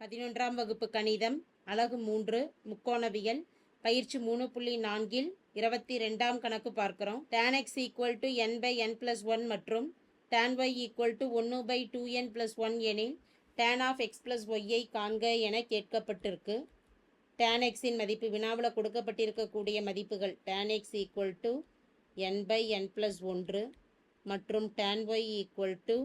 பதினொன்றாம் வகுப்பு கணிதம் அலகு மூன்று முக்கோணவியல் பயிற்சி மூணு புள்ளி நான்கில் இருபத்தி ரெண்டாம் கணக்கு பார்க்கிறோம். Tan x equal to n by n plus one மற்றும் டேன் ஒய் ஈக்குவல் டு ஒன்று by two n plus one எனில் டேன் ஆஃப் எக்ஸ் பிளஸ் ஒய்யை காண்க என கேட்கப்பட்டிருக்கு. டேன் எக்ஸின் மதிப்பு வினாவில் கொடுக்கப்பட்டிருக்கக்கூடிய மதிப்புகள் tan x equal to n by n plus ஒன்று மற்றும் டேன் ஒய் ஈக்குவல் டு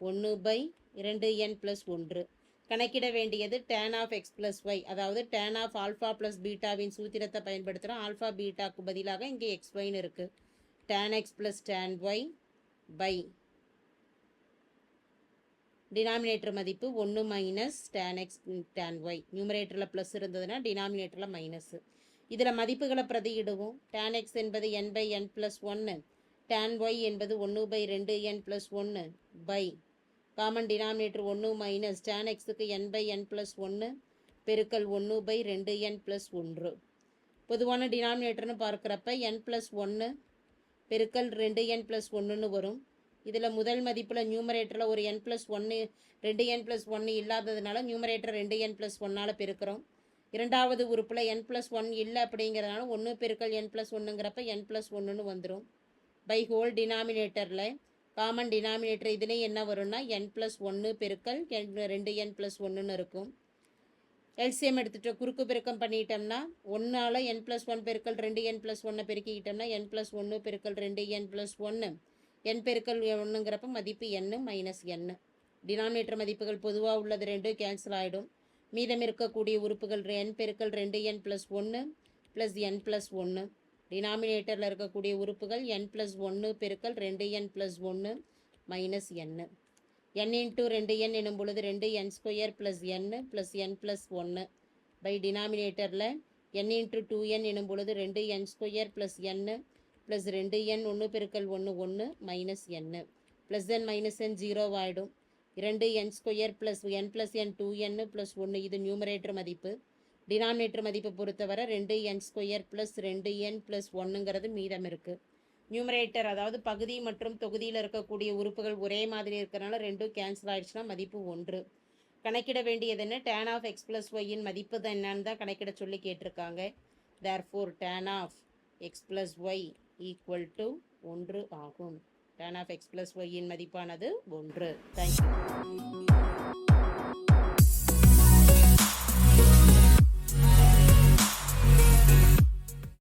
ஒன்று பை இரண்டு என் ப்ளஸ் ஒன்று. கணக்கிட வேண்டியது tan of x plus y அதாவது டேன் ஆஃப் ஆல்ஃபா ப்ளஸ் பீட்டாவின் சூத்திரத்தை பயன்படுத்துகிறோம் ஆல்ஃபா பீட்டாக்கு பதிலாக இங்கே எக்ஸ் ஒய்னு இருக்குது tan x plus tan y by denominator மதிப்பு ஒன்று minus tan x tan y நியூமரேட்டரில் ப்ளஸ் இருந்ததுன்னா டினாமினேட்டரில் மைனஸு இதில் மதிப்புகளை பிரதியிடுவோம். டேன் எக்ஸ் என்பது என் பை என் ப்ளஸ் ஒன்று டேன் ஒய் என்பது ஒன்று பை ரெண்டு என் ப்ளஸ் ஒன்று பை காமன் டினாமினேட்டர் ஒன்று மைனஸ் tan எக்ஸுக்கு என் பை என் ப்ளஸ் ஒன்று பெருக்கல் ஒன்று பை ரெண்டு என் ப்ளஸ் ஒன்று பொதுவான டினாமினேட்டர்னு பார்க்குறப்ப என் ப்ளஸ் ஒன்று பெருக்கல் ரெண்டு என் ப்ளஸ் ஒன்றுன்னு வரும் இதில் முதல் மதிப்பில் நியூமரேட்டரில் ஒரு என் ப்ளஸ் ஒன்று ரெண்டு என் ப்ளஸ் ஒன்று இல்லாததுனால நியூமரேட்டர் ரெண்டு என் ப்ளஸ் ஒன்னால் பெருக்கிறோம் இரண்டாவது உறுப்பில் என் ப்ளஸ் ஒன் இல்லை அப்படிங்கிறதுனால ஒன்று பெருக்கல் என் ப்ளஸ் ஒன்றுங்கிறப்ப என் ப்ளஸ் ஒன்றுன்னு வந்துடும் பை ஹோல் டினாமினேட்டரில் காமன் டினாமினேட்டர் இதுலேயும் என்ன வரும்னா என் ப்ளஸ் ஒன்று பெருக்கல் என் ரெண்டு என் ப்ளஸ் ஒன்றுன்னு இருக்கும். எல்சிஎம் எடுத்துகிட்டு குறுக்கு பெருக்கம் பண்ணிட்டோம்னா ஒன்றால் என் ப்ளஸ் ஒன் பெருக்கல் ரெண்டு என் ப்ளஸ் ஒன்றை பெருக்கிக்கிட்டோம்னா என் ப்ளஸ் ஒன்று பெருக்கல் ரெண்டு என் ப்ளஸ் ஒன்று என் பெருக்கல் ஒன்றுங்கிறப்ப மதிப்பு என்னு மைனஸ் என்னு டினாமினேட்டர் மதிப்புகள் பொதுவாக உள்ளது ரெண்டு கேன்சல் ஆகிடும் மீதம் இருக்கக்கூடிய உறுப்புகள் என் பெருக்கல் ரெண்டு என் ப்ளஸ் ஒன்று ப்ளஸ் என் ப்ளஸ் ஒன்று டினாமினேட்டரில் இருக்கக்கூடிய உறுப்புகள் என் ப்ளஸ் ஒன்று பெருக்கல் ரெண்டு என் ப்ளஸ் ஒன்று மைனஸ் என் என் இன்ட்டு ரெண்டு என் எனும் பொழுது ரெண்டு n square plus n plus n plus ஒன்று பை டினாமினேட்டரில் என் இன்ட்டு டூ என் எனும் பொழுது ரெண்டு n square plus n plus ரெண்டு என் ஒன்று பெருக்கல் ஒன்று ஒன்று minus n plus n minus n zero இரண்டு n square plus n plus n two n plus ஒன்று இது நியூமரேட்டர் மதிப்பு. டினாமினேட்டர் மதிப்பை பொறுத்தவரை ரெண்டு என் ஸ்கொயர் ப்ளஸ் ரெண்டு என் ப்ளஸ் ஒன்றுங்கிறது மீதம் இருக்குது நியூமரேட்டர் அதாவது பகுதி மற்றும் தொகுதியில் இருக்கக்கூடிய உறுப்புகள் ஒரே மாதிரி இருக்கிறனால ரெண்டும் கேன்சல் ஆயிடுச்சுன்னா மதிப்பு ஒன்று. கணக்கிட வேண்டியது என்ன? டேன் ஆஃப் எக்ஸ் ப்ளஸ் ஒய்யின் மதிப்பு தான் என்னன்னு தான் கணக்கிட சொல்லி கேட்டிருக்காங்க. Therefore tan of X plus Y equal to ஒன்று ஆகும். டேன் ஆஃப் எக்ஸ் ப்ளஸ் ஒய்யின் மதிப்பானது ஒன்று. Thank you